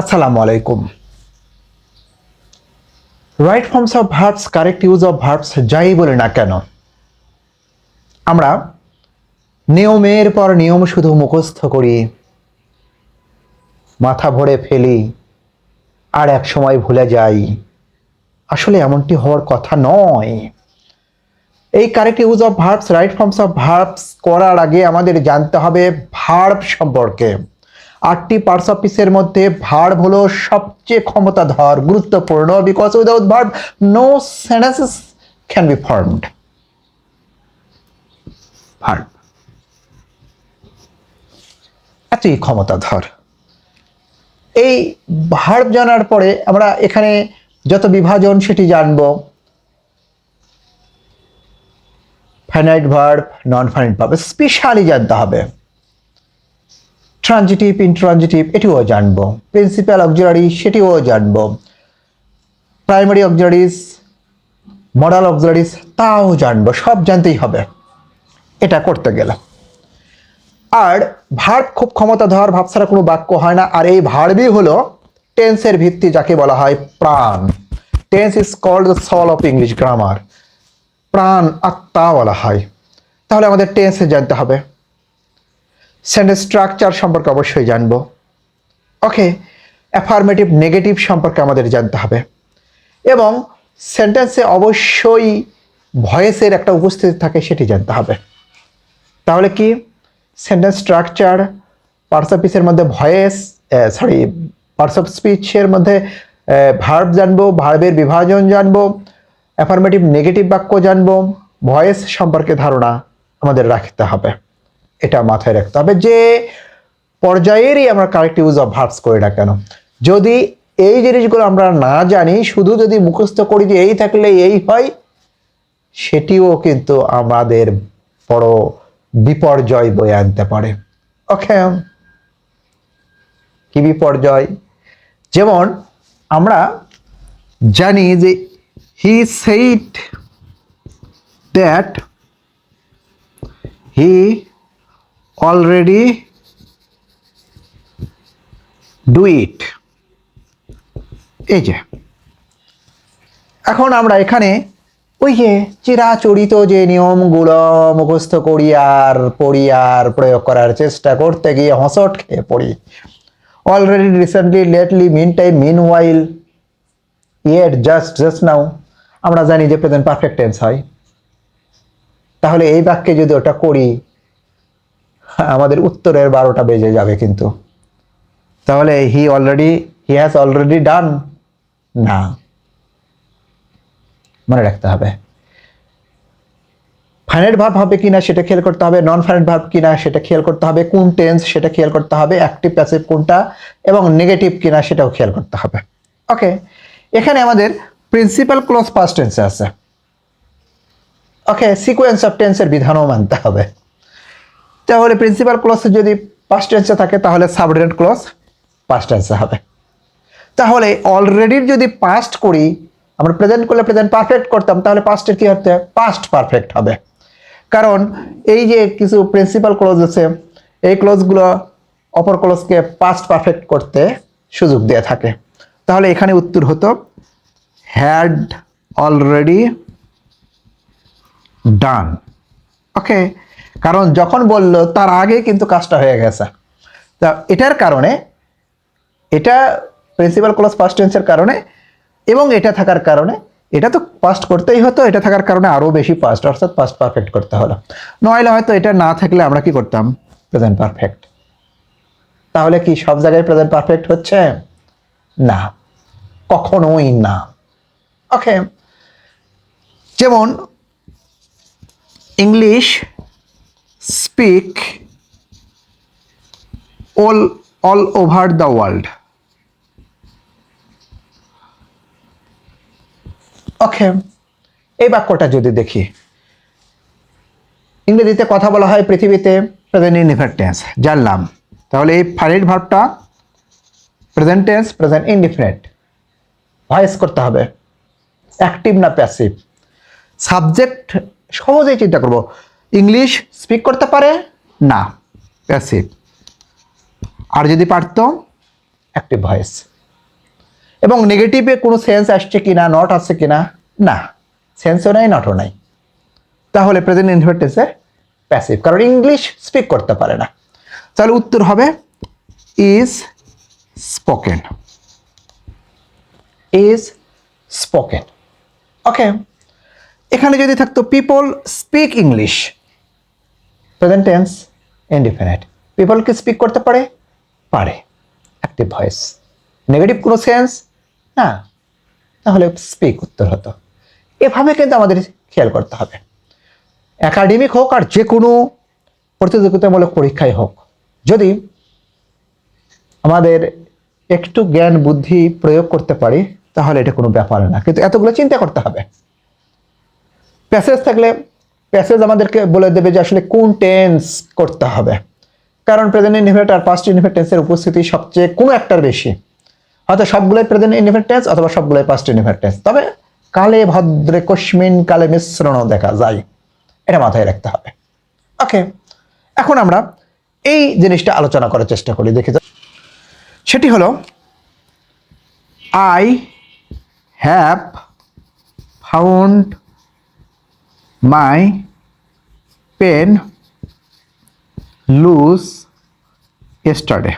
আসসালামু আলাইকুম। Right forms of verbs correct use of verbs যাই বলে না কেন, আমরা নিয়মের পর নিয়ম শুধু মুখস্থ করি, মাথা ভরে ফেলি, আর এক সময় ভুলে যাই। আসলে এমনটি হওয়ার কথা নয়। এই correct use of verbs right forms of verbs করার আগে আমাদের জানতে হবে ভার্ব সম্পর্কে। আটটি পার্টস অফ পিসের মধ্যে ভার্ব হলো সবচেয়ে ক্ষমতাধর, গুরুত্বপূর্ণ because without verb no sentences can be formed verb এতই ক্ষমতাধর। এই ভার্ব জানার পরে আমরা এখানে যত বিভাজন সেটি জানব। Finite verb non finite verb specially জানতে হবে। ট্রানজিটিভ ইনট্রানজিটিভ এটিও জানব। প্রিন্সিপাল অক্সিলারি সেটিও জানব। প্রাইমারি অক্সিলারিজ মডাল অক্সিলারিজ তাও জানব, সব জানতেই হবে। এটা করতে গেলে। আর ভার্ব খুব ক্ষমতা ক্ষমতাধর ভাব ছাড়া কোনো বাক্য হয় না। আর এই ভার্বই হলো টেন্সের ভিত্তি যাকে বলা হয় প্রাণ। Tense is called the soul of English grammar প্রাণ আত্মা বলা হয়। তাহলে আমাদের টেন্সে জানতে হবে। সেন্টেন্স স্ট্রাকচার সম্পর্কে অবশ্যই জানব। ওকে অ্যাফার্মেটিভ নেগেটিভ সম্পর্কে আমাদের জানতে হবে। এবং সেন্টেন্সে অবশ্যই ভয়েসের একটা উপস্থিতি থাকে সেটি জানতে হবে। তাহলে কি? সেন্টেন্স স্ট্রাকচার পার্টস অফ পিসের মধ্যে ভয়েস সরি পার্টস অফ স্পিচের মধ্যে ভার্ব জানব ভার্বের বিভাজন জানব অ্যাফার্মেটিভ নেগেটিভ বাক্য জানব, ভয়েস সম্পর্কে ধারণা আমাদের রাখতে হবে। এটা মাথায় রাখতে হবে যে পর্যায়েরই আমরা কারেক্ট ইউজ অফ ভার্বস করি না কেন। যদি এই জিনিসগুলো আমরা না জানি, শুধু যদি মুখস্থ করি যে এই থাকলে এই হয়, সেটিও কিন্তু আমাদের বড় বিপর্যয় বয়ে আনতে পারে। ওকে কি বিপর্যয়? যেমন আমরা জানি যে he said that he already do it এই যে। এখন আমরা এখানে ওই যে চিরাচরিত যে নিয়মগুলো মুখস্থ করি আর পড়ি আর প্রয়োগ করার চেষ্টা করতে গিয়ে হসট খেয়ে পড়ি। Already recently lately meantime meanwhile yet just just now আমরা জানি যে প্রেজেন্ট পারফেক্ট টেন্স হয়। তাহলে এই বাক্যে যদি ওটা করি আমাদের উত্তরের বারোটা বেজে যাবে কিন্তু। তাহলে he already he has already done না। মনে রাখতে হবে। ফাইনাইট ভাব হবে কিনা সেটা খেয়াল করতে হবে নন ফাইনাইট ভাব কিনা সেটা খেয়াল করতে হবে, কোন টেন্স সেটা খেয়াল করতে হবে অ্যাক্টিভ প্যাসিভ কোনটা, এবং নেগেটিভ কিনা সেটাও খেয়াল করতে হবে। ওকে এখানে আমাদের প্রিন্সিপাল ক্লোজ পাস্ট টেন্সে আছে। ওকে সিকোয়েন্স অফ টেন্সের বিধানও মানতে হবে। তাহলে প্রিন্সিপাল ক্লোজ যদি পাস্ট টেন্সে থাকে, তাহলে সাবঅর্ডিনেট ক্লোজ পাস্ট টেন্সে হবে। তাহলে অলরেডির যদি পাস্ট করি, আমরা প্রেজেন্ট করলে প্রেজেন্ট পারফেক্ট করতাম, তাহলে পাস্টের কি হতে পাস্ট পারফেক্ট হবে। কারণ এই যে কিছু প্রিন্সিপাল ক্লোজ আছে, এই ক্লোজগুলো অপর ক্লোজকে পাস্ট পারফেক্ট করতে সুযোগ দিয়ে থাকে। তাহলে এখানে উত্তর হতো হ্যাড অলরেডি ডান ওকে কারণ যখন বলল, তার আগে কিন্তু কাজটা হয়ে গেছে। তা এটার কারণে, এটা প্রিন্সিপাল ক্লাস পাস্ট টেন্সের কারণে এবং এটা থাকার কারণে, এটা তো পাস্ট করতেই হতো, এটা থাকার কারণে আরও বেশি পাস্ট অর্থাৎ পাস্ট পারফেক্ট করতে হলো। নইলে হয়তো এটা না থাকলে আমরা কি করতাম? প্রেজেন্ট পারফেক্ট তাহলে কি সব জায়গায় প্রেজেন্ট পারফেক্ট হচ্ছে? না। কখনোই না। ওকে যেমন English speak all all over the world okay এই বাক্যটা যদি দেখি। ইংরেজিতে কথা বলা হয় পৃথিবীতে প্রেজেন্ট ইনডিফারেন্ট টেন্স জানলাম তাহলে এই finite ভার্বটা present tense, present indifferent voice করতে হবে। অ্যাক্টিভ না প্যাসিভ। সাবজেক্ট সহজেই চিন্তা করব। ইংলিশ স্পিক করতে পারে? না। প্যাসিভ আর যদি পারতো? অ্যাক্টিভ ভয়েস এবং নেগেটিভে কোনো সেন্স আসছে কি না নট আসছে কি না। না সেন্সও নাই নটও নাই। তাহলে প্রেজেন্ট ইনভার্টেন্সে প্যাসিভ কারণ ইংলিশ স্পিক করতে পারে না। তাহলে উত্তর হবে is spoken is spoken okay এখানে যদি থাকতো people speak English present tense indefinite people কি স্পিক করতে পারে পারে। অ্যাক্টিভ ভয়েস নেগেটিভ কোনো সেন্স না। তাহলে স্পিক উত্তর হতো। এভাবে কিন্তু আমাদের খেয়াল করতে হবে। একাডেমিক হোক আর যে কোনো প্রতিযোগিতামূলক পরীক্ষায় হোক, যদি আমাদের একটু জ্ঞান, বুদ্ধি প্রয়োগ করতে পারি, তাহলে এটা কোনো ব্যাপার না। কিন্তু এতগুলো চিন্তা করতে হবে। প্যাসেজ থাকলে প্যাসেজ আমাদেরকে বলে দেবে যে আসলে কোন টেন্স করতে হবে। কারণ প্রেজেন্ট ইনডিফিনিট আর পাস্ট ইনডিফিনিট টেন্সের উপস্থিতি সবচেয়ে কোনো একটার বেশি। হয়তো সবগুলোই প্রেজেন্ট ইনডিফিনিট টেন্স অথবা সবগুলোই পাস্ট ইনডিফিনিট টেন্স তবে কালে ভদ্রে কস্মিন কালে মিশ্রণও দেখা যায়। এটা মাথায় রাখতে হবে। ওকে এখন আমরা এই জিনিসটা আলোচনা করার চেষ্টা করি, দেখে সেটি হলো I have found my pen lose yesterday.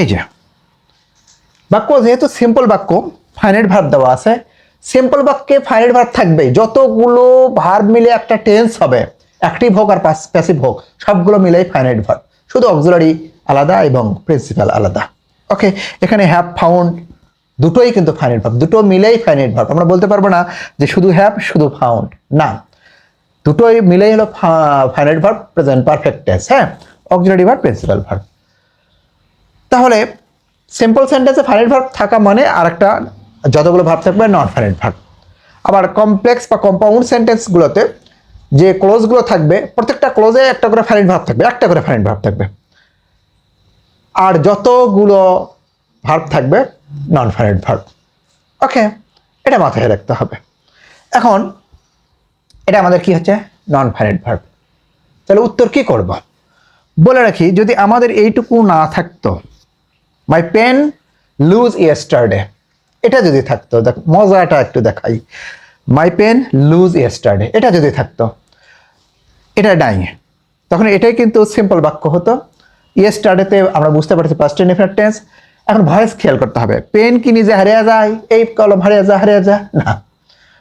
এই যে। বাক্য যেহেতু সিম্পল বাক্য ফাইনাইট ভার্ব দেওয়া আছে সিম্পল বাক্যে ফাইনাইট ভার্ব থাকবেই। যতগুলো ভার্ব মিলে একটা টেন্স হবে অ্যাক্টিভ হোক আর প্যাসিভ হোক, সবগুলো মিলেই ফাইনাইট ভার্ব শুধু অক্সিলারি আলাদা এবং প্রিন্সিপাল আলাদা। ওকে এখানে হ্যাভ ফাউন্ড দুটোই কিন্তু ফাইনাইট ভার্ব দুটো মিলেই ফাইনাইট ভার্ব আমরা বলতে পারব না যে শুধু হ্যাভ শুধু ফাউন্ড না। দুটোই মিলেই হলো finite verb present perfect tense হ্যাঁ? অক্সিলারি ভার্ব প্রিন্সিপাল ভার্ব তাহলে সিম্পল সেন্টেন্সে ফাইনাইট ভার্ব থাকা মানে আরেকটা যতগুলো ভার্ব থাকবে নন ফাইনাইট ভার্ব আবার কমপ্লেক্স বা কম্পাউন্ড সেন্টেন্সগুলোতে যে ক্লোজগুলো থাকবে, প্রত্যেকটা ক্লোজে একটা করে ফাইনাইট ভার্ব থাকবে, একটা করে ফাইনাইট ভার্ব থাকবে। আর যতগুলো ভার্ব থাকবে নন ফাইনাইট ভার্ব ওকে এটা মাথায় রাখতে হবে। এখন, এটা আমাদের কি হচ্ছে? নন ফাইনাইট ভার্ব তাহলে উত্তর কি করব? বলে রাখি, যদি আমাদের এইটুকু না থাকতো মাই পেন লুজ ইয়েস্টারডে এটা যদি থাকতো, দেখ, মজাটা একটু দেখাই। মাই পেন লুজ ইয়েস্টারডে এটা যদি থাকতো, এটা নাই। তখন এটাই কিন্তু সিম্পল বাক্য হতো। ইয়েস্টারডেতে আমরা বুঝতে পারছি পাস্ট ইনডিফিনিট টেন্স এখন ভয়েস খেয়াল করতে হবে। পেন কি নিজে হারিয়ে যায়? এই কলম হারিয়ে যা হারিয়ে যা। না।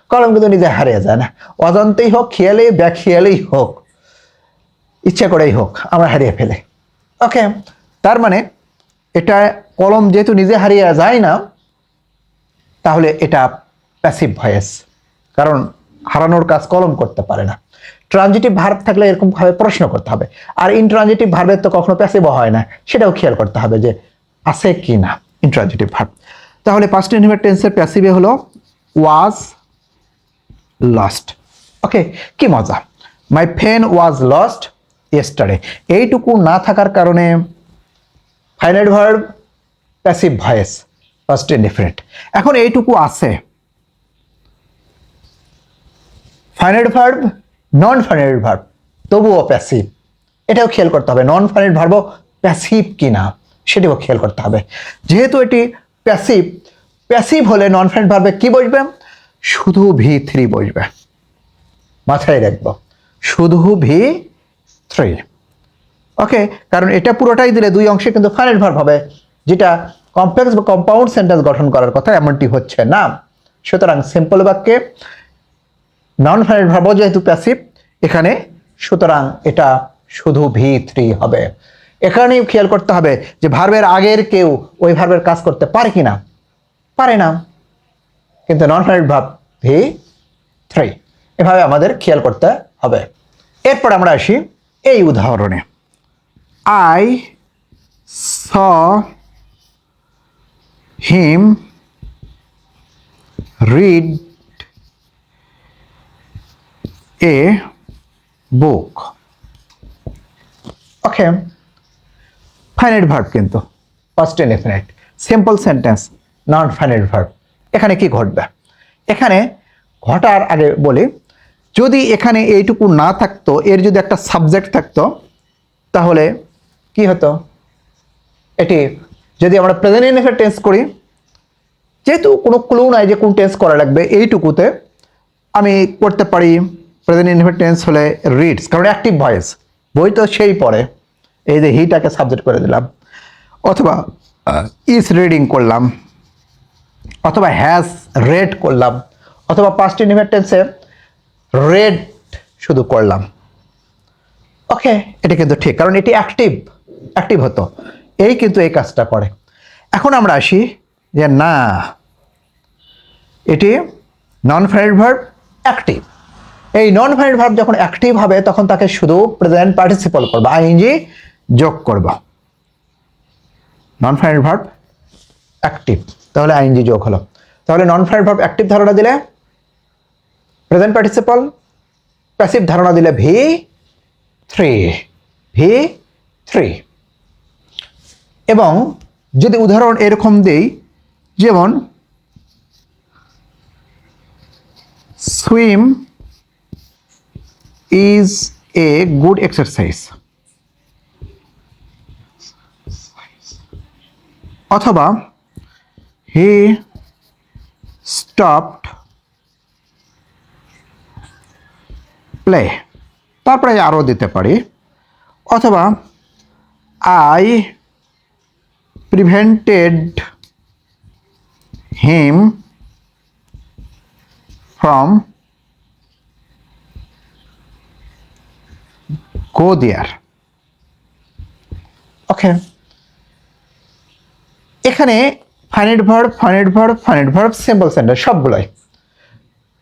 কলম কিন্তু নিজে হারিয়ে যায় না। অজান্তেই হোক, খেয়ালেই, ব্যাখেয়ালেই হোক, ইচ্ছা করেই হোক, আমরা হারিয়ে ফেলে। ওকে, তার মানে এটা কলম যেহেতু নিজে হারিয়ে যায় না, তাহলে এটা প্যাসিভ ভয়েস কারণ হারানোর কাজ কলম করতে পারে না। ট্রানজিটিভ ভার্ব থাকলে এরকমভাবে প্রশ্ন করতে হবে। আর ইনট্রানজিটিভ ভার্বের তো কখনো প্যাসিভ হয় না। সেটাও খেয়াল করতে হবে যে আছে কি না? ইনট্রানজিটিভ ভার্ব তাহলে পাস্ট ইনহিমেট টেন্সের প্যাসিভে হলো ওয়াজ লস্ট ওকে কি মজা। মাই ফেন ওয়াজ লস্ট ইয়েস্টারডে এইটুকু না থাকার কারণে finite verb passive voice first indifferent এখন এইটুকু আছে। Finite verb non finite verb তবুও প্যাসিভ এটাও খেয়াল করতে হবে নন ফাইনাইট ভার্বও প্যাসিভ কিনা? সেটাও খেয়াল করতে হবে। যেহেতু এটি প্যাসিভ প্যাসিভ হলে নন ফ্রেন্ড ভার্বে কি বসবে? শুধু ভি থ্রি বসবে। মাথায় রাখব। শুধু ভি থ্রি ওকে কারণ এটা পুরোটাই দিলে দুই অংশে কিন্তু ফাইনাইট ভার্ব হবে, যেটা কমপ্লেক্স বা কম্পাউন্ড সেন্টেন্স গঠন করার কথা এমনটি হচ্ছে না। সুতরাং সিম্পল বাক্যে নন ফাইনাইট ভার্ব যেহেতু প্যাসিভ এখানে সুতরাং এটা শুধু ভি থ্রি হবে। এখানেই খেয়াল করতে হবে যে ভার্বের আগের কেউ ওই ভার্বের কাজ করতে পারে কি না পারে না। কিন্তু non finite verb V three এভাবে আমাদের খেয়াল করতে হবে। এরপর আমরা আসি এই উদাহরণে। I saw him read a book okay finite verb কিন্তু first indefinite simple sentence non finite verb এখানে কি ঘটবে? এখানে ঘটার আগে বলি, যদি এখানে এইটুকু না থাকতো, এর যদি একটা সাবজেক্ট থাকতো, তাহলে কি হতো? এটি, যদি আমরা প্রেজেন্ট ইনডেফিনিট টেন্স করি, যেহেতু কোনো ক্লু নাই যে কোন টেন্স করা লাগবে, এইটুকুতে আমি করতে পারি প্রেজেন্ট ইনডেফিনিট টেন্স হলে রিডস কারণ অ্যাক্টিভ ভয়েস বই তো সেই পড়ে। এই যে হিটাকে সাবজেক্ট করে দিলাম। অথবা ইজ রিডিং করলাম, অথবা হ্যাজ রেড করলাম, অথবা পাস্ট ইনডিফিনিট রেড শুধু করলাম। ওকে এটা কিন্তু ঠিক, কারণ এটি অ্যাক্টিভ অ্যাক্টিভ হতো। এই কিন্তু এই কাজটা করে। এখন আমরা আসি যে না, এটি নন ফ্রেন্ড ভার্ব অ্যাক্টিভ এই নন ফ্রেন্ড ভার্ব যখন অ্যাক্টিভ হবে, তখন তাকে শুধু প্রেজেন্ট পার্টিসিপল করব। আইএনজি যোগ করব। নন ফ্রেন্ড ভার্ব অ্যাক্টিভ তাহলে আইএনজি যোগ হলো। তাহলে নন ফ্রেন্ড ভার্ব অ্যাক্টিভ ধারণা দিলে প্রেজেন্ট পার্টিসিপল প্যাসিভ ধারণা দিলে ভি থ্রি ভি থ্রি এবং যদি উদাহরণ এরকম দেই, যেমন swim is a good exercise অথবা হি স্টপড প্লে, তারপরে আরও দিতে পারি। অথবা I prevented him from go there. Okay. এখানে finite verb finite verb finite verb simple sentence সবগুলোই।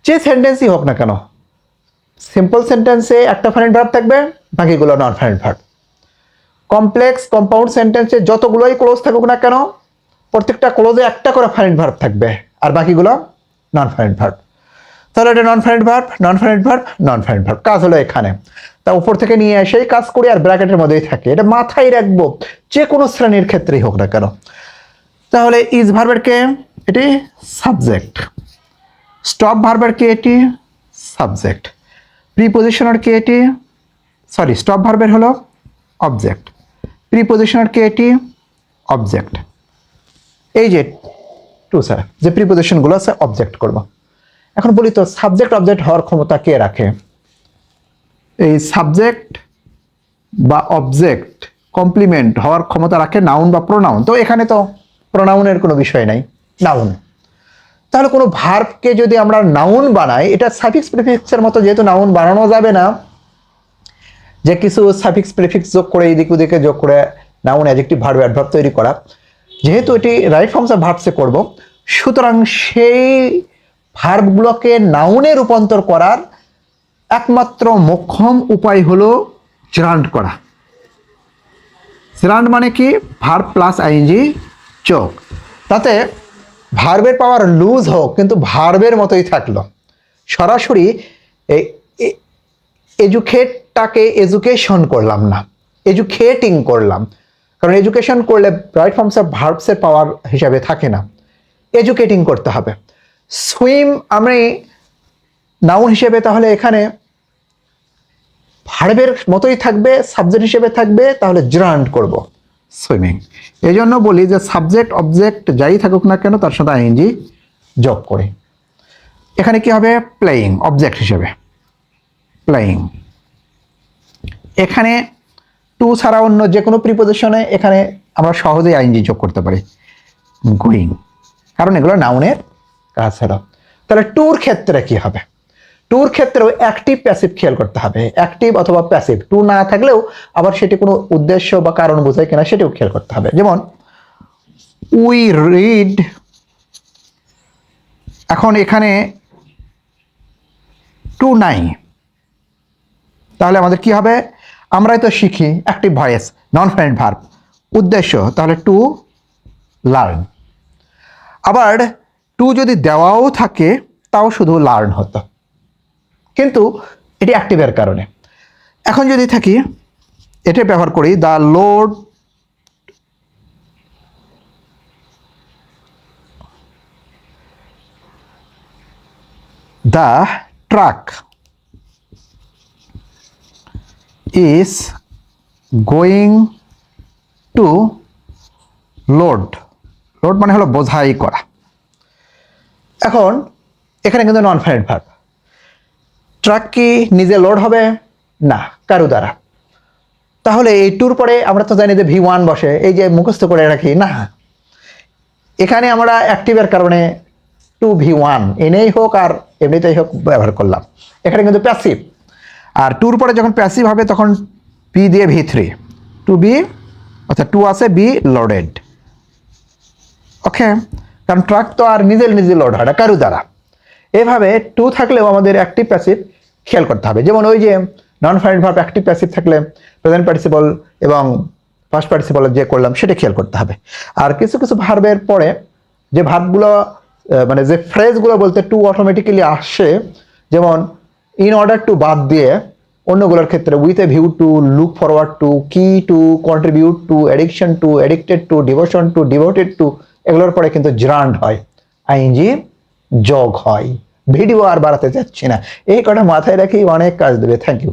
যে সেন্টেন্সই হোক না কেন সিম্পল সেন্টেন্সে একটা ফাইনাইট ভার্ব থাকবে, বাকিগুলো non finite verb complex compound সেন্টেন্সে যতগুলোই ক্লোজ থাকুক না কেন, প্রত্যেকটা ক্লোজে একটা করে ফাইনাইট ভার্ব থাকবে, আর বাকিগুলো নন ফাইনাইট ভার্ব তাহলে এটা non finite verb non finite verb non finite verb কাজ হলো এখানে। তা উপর থেকে নিয়ে এসেই কাজ করি, আর ব্র্যাকেটের মধ্যেই থাকে। এটা মাথায় রাখব, যে কোনো শ্রেণির ক্ষেত্রেই হোক না কেন। তাহলে ইজ ভার্বের কে? এটি সাবজেক্ট স্টপ ভার্বের কে এটি? সাবজেক্ট প্রিপোজিশনার কে এটি? সরি স্টপ ভার্বের হলো অবজেক্ট প্রিপোজিশনার কে এটি? অবজেক্ট এই যে টু স্যার যে প্রিপোজিশনগুলো আছে অবজেক্ট করব। এখন বলি তো সাবজেক্ট অবজেক্ট হওয়ার ক্ষমতা কে রাখে? এই সাবজেক্ট বা অবজেক্ট কমপ্লিমেন্ট হওয়ার ক্ষমতা রাখে নাউন বা প্রোনাউন তো এখানে তো প্রোনাউনের কোনো বিষয় নাই নাউন তাহলে কোনো ভার্বকে যদি আমরা নাউন বানাই, এটা সাফিক্স প্রিফিক্সের মতো, যেহেতু নাউন বানানো যাবে না, যে কিছু সাফিক্স প্রিফিক্স যোগ করে, এদিক ওদিকে যোগ করে নাউন অ্যাজেক্টিভ ভার্ব অ্যাডভার্ব তৈরি করা, যেহেতু এটি রাইট ফর্মস অফ ভার্বসে করব, সুতরাং সেই ভার্বগুলোকে নাউনে রূপান্তর করার একমাত্র মোক্ষম উপায় হলো জেরান্ড করা। জেরান্ড মানে কি? ভার্ব প্লাস আইএনজি যোগ তাতে ভার্বের পাওয়ার লুজ হোক, কিন্তু ভার্বের মতোই থাকল। সরাসরি এজুকেটটাকে এজুকেশন করলাম না এজুকেটিং করলাম। কারণ এজুকেশন করলে রাইট ফর্মস অফ ভার্বসের পাওয়ার হিসাবে থাকে না। এজুকেটিং করতে হবে। সুইম আমি নাউন হিসেবে তাহলে এখানে ভার্বের মতোই থাকবে সাবজেক্ট হিসেবে থাকবে, তাহলে জেরান্ড করব। সুইমিং। এই জন্য বলি যে সাবজেক্ট, অবজেক্ট যাই থাকুক না কেন তার সাথে আইএনজি যোগ করে। এখানে কি হবে? প্লেয়িং, অবজেক্ট হিসেবে। প্লেয়িং। এখানে টু ছাড়া অন্য যে কোনো প্রিপোজিশনে এখানে আমরা সহজেই আইএনজি যোগ করতে পারি। গোয়িং কারণ এগুলো নাউনের কাজ ছাড়া তাহলে টুর ক্ষেত্রে কি হবে? ট্যুর ক্ষেত্রেও অ্যাক্টিভ প্যাসিভ খেয়াল করতে হবে। অ্যাক্টিভ অথবা প্যাসিভ টু না থাকলেও আবার সেটি কোনো উদ্দেশ্য বা কারণ বোঝায় কিনা সেটিও খেয়াল করতে হবে। যেমন উই রিড এখন এখানে টু নাই। তাহলে আমাদের কি হবে? আমরাই তো শিখি active voice non friend verb উদ্দেশ্য, তাহলে টু লার্ন আবার টু যদি দেওয়াও থাকে, তাও শুধু লার্ন হতো। কিন্তু এটি অ্যাক্টিভের কারণে। এখন যদি থাকি, এটা ব্যবহার করি the load the truck is going to load load মানে হলো বোঝাই করা। এখন, এখানে কিন্তু নন ফাইনাইট ভার্ব ট্রাক কি নিজে লোড হবে? না, কারও দ্বারা। তাহলে এই টুর পরে আমরা তো জানি যে ভি ওয়ান বসে, এই যে মুখস্থ করে রাখি, না। এখানে আমরা অ্যাক্টিভের কারণে টু ভি ওয়ান এনেই হোক আর এমনিতেই হোক ব্যবহার করলাম। এখানে কিন্তু প্যাসিভ আর টুর পরে যখন প্যাসিভ হবে, তখন বি দিয়ে ভি থ্রি টু বি আচ্ছা টু আছে বি লোডেড ওকে কারণ ট্রাক তো আর নিজের নিজে লোড হয় না, কারু দ্বারা। এভাবে টু থাকলেও আমাদের অ্যাক্টিভ প্যাসিভ খেয়াল করতে হবে। যেমন ওই যে non finite verb active passive থাকলে প্রেজেন্ট পার্টিসিপল এবং ফার্স্ট পার্টিসিপল যে করলাম সেটা খেয়াল করতে হবে। আর কিছু কিছু ভার্বের পরে যে ভার্বগুলো মানে যে ফ্রেজগুলো বলতে টু অটোমেটিক্যালি আসে, যেমন ইন অর্ডার টু বাদ দিয়ে অন্যগুলোর ক্ষেত্রে with a view to look forward to কি to contribute to addiction to addicted to devotion to devoted to এগুলোর পরে কিন্তু জার্ন্ড হয়। আইনজি যোগ হয়। ভিডিও আর বাড়াতে চাচ্ছি না। এই কটা মাথায় রেখেই অনেক কাজ দেবে। Thank you